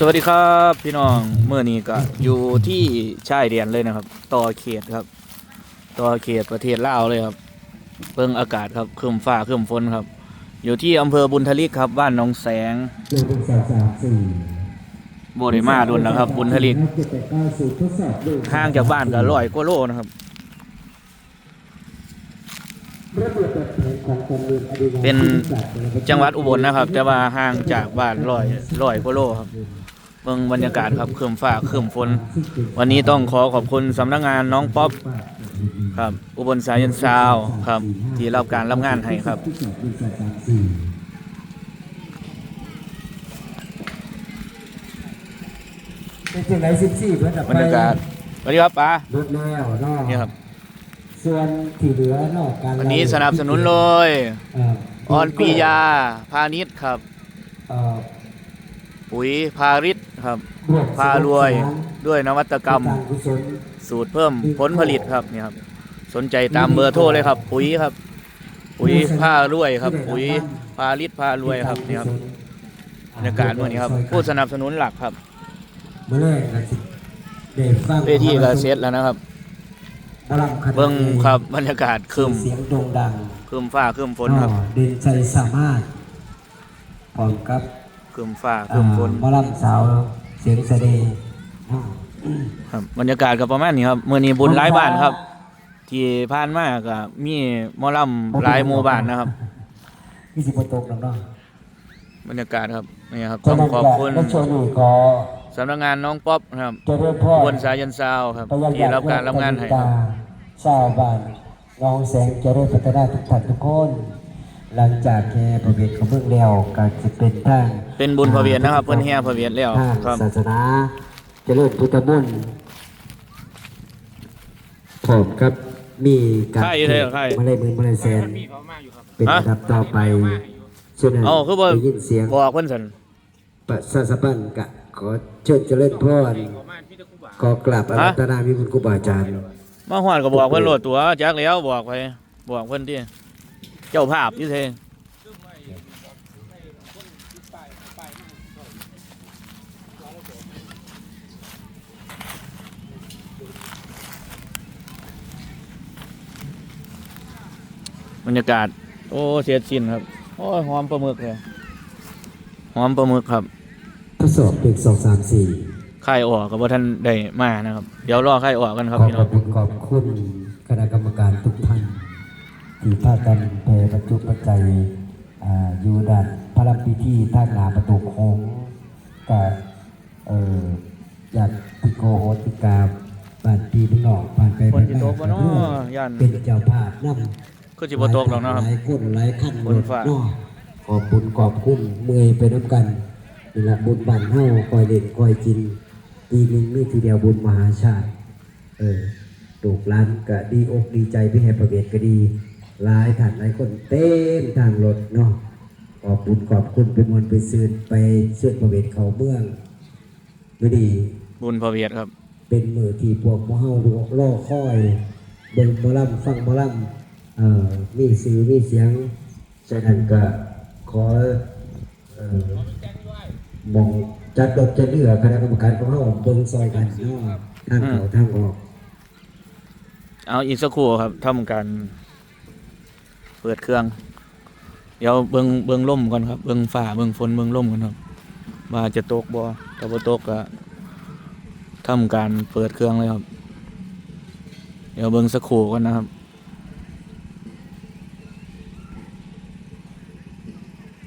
สวัสดีครับพี่น้องเมื่อนี้ก็อยู่ที่ชายแดนเลยนะครับ ต่อเขตครับ ต่อเขตประเทศลาวเลยครับเบิ่งอากาศครับครึ้มฟ้าครึ้มฝนครับ อยู่ที่อำเภอบุญทลิกครับ บ้านหนองแสงหนึ่งสามสามสี่โบริมาดุนแล้วครับ บุญทลิกเจ็ดแปดเก้าศูนย์ทดสอบด้วยห่างจากบ้านก็ร้อยกว่าโลนะครับ เบียบแบบแผนของการเรียนอดีตเป็นจังหวัดอุบลนะครับ แต่ว่าห่างจากบ้านร้อยร้อยกว่าโลครับเบิ่งบรรยากาศครับครึ้มฟ้าครึ้มฝนวันนี้ต้องขอขอบคุณสำนักงานน้องป๊อปครับ อุบลสายันซาวด์ครับ ที่รับการรับงานให้ครับทดสอบด้วยสามสามสี่เป็นจังไรสิบสี่เพื่อนบรรยากาศสวัสดีครับป้ารถแล้วเนาะนี่ครับ ส่วนที่เหลือนอกการวันนี้สนับสนุนเลย เอ่อออนปียา พาณิชย์ครับ เอ่อปุ๋ยพาริษครับ ร่วมพารวยด้วยนวัตกรรม การกุศลสูตรเพิ่มผลผลิตครับนี่ครับ สนใจตามเบอร์โทรเลยครับ ปุ๋ยครับ ปุ๋ยพารวยครับ ปุ๋ยพาริษพารวยครับนี่ครับบรรยากาศเมื่อนี้ครับ ผู้สนับสนุนหลักครับ เมื่อแรกก็สิได้ฟังเวทีก็เสร็จแล้วนะครับหมอลำคณะ เบิ้งครับบรรยากาศครึมเสียงโด่งดังครึมฟ้าครึมฝนครับอ๋อเด่นใจสามารถพร้อมกับครึมฟ้าครึมฝนอ่าหมอลำสาวเสียงแสดงอ่าครับบรรยากาศก็ประมาณนี้ครับมื้อนี้บุญหลายบ้านครับ ที่ผ่านมาก็มีหมอลำหลายหมู่บ้านนะครับพี่สิบตกแล้วเนาะบรรยากาศครับนี่ครับต้องขอบคุณ แล้วโชว์นี่ขอสำนักงานน้องป๊อปนะครับเจริญพรบนสายันซาวครับไปยังที่รับการรับงานให้ครับชาวบ้านน้องแสงเจริญพัฒนาทุกท่านทุกคน หลังจากแค่ประเวทของเมืองแล้วก็จะเป็นทางเป็นบุญพระเวียนนะครับเพิ่นแห่พระเวียนแล้วทางครับศาสนาเจริญพุทธมนต์พร้อมครับมีการใช่เลยใช่มาเลยมือมาเลยแสนเป็นฮะระดับต่อไปฉะนั้นเอ้าคือบ่ได้ยินเสียงบอกเพิ่นซั่นประสาสปันกะ ขอเชิญเจริญพรขอกราบอารัตนามิบุญครูบาอาจารย์มาฮอดก็บอกเพิ่นโลดตัวจักแล้วบอกไปบอกเพิ่นที่เจ้าภาพยู่เทบรรยากาศ โอ้เสียชินครับ โอ้หอมปลาหมึกเลย หอมปลาหมึกครับ ทดสอบเด็กสองสามสี่ไข่ออกกับว่าท่านได้มานะครับ เดี๋ยวรอไข่ออกกันครับขอพี่ขน้ออบงคุณขอบคุณคณะกรรมการทุกท่านที่พากันแปรบรรจุปัจจัยอ่าอยู่ด้านพระรับพิธีท่านนาประตูโค้งกับเอ่ออยากติโกโหติกาบ้านปีพี่น้องบ้านไปคนสิตกบ่เนาะย่านเป็นเจ้าภาพนำคือสิบ่ตกหรอกเนาะครับหลายคนหลายขั้นคนฝากเนาะขอบคุณขอบคุณเมื่อยไปน้ำกัน นี่ละบุญบันเฮาคอยเล่นคอยกินปีหนึ่งนี่ทีเดียวบุญมหาชาติ เออลูกหลานก็ดีอกดีใจพี่ให้ประเวทก็ดีหลายท่านหลายคนเต็มทางรถเนาะขอบคุณขอบคุณเป็นมวลไปซื้อไปเชื่อประเวทเขาเมืองไม่ดี บุญพระเวียดครับ เป็นมือที่พวกหมอเฮาดูล่อคอยเบิ่งหมอลำฟังหมอลำเอ่อมีสื่อมีเสียงฉะนั้นก็ขอเอ่อ มองจัดดอกจะเลือกคณะกรรมการของเฮาเบิ่งซอยกันเนาะทางเขาทางออก เอาอีกสักครู่ครับทำการเปิดเครื่อง เดี๋ยวเบิ่งเบิ่งลมก่อนครับเบิ่งฟ้าเบิ่งฝนเบิ่งลมก่อนครับว่าจะตกบ่ถ้าบ่ตกก็ทำการเปิดเครื่องเลยครับ เดี๋ยวเบิ่งสักครู่ก่อนนะครับ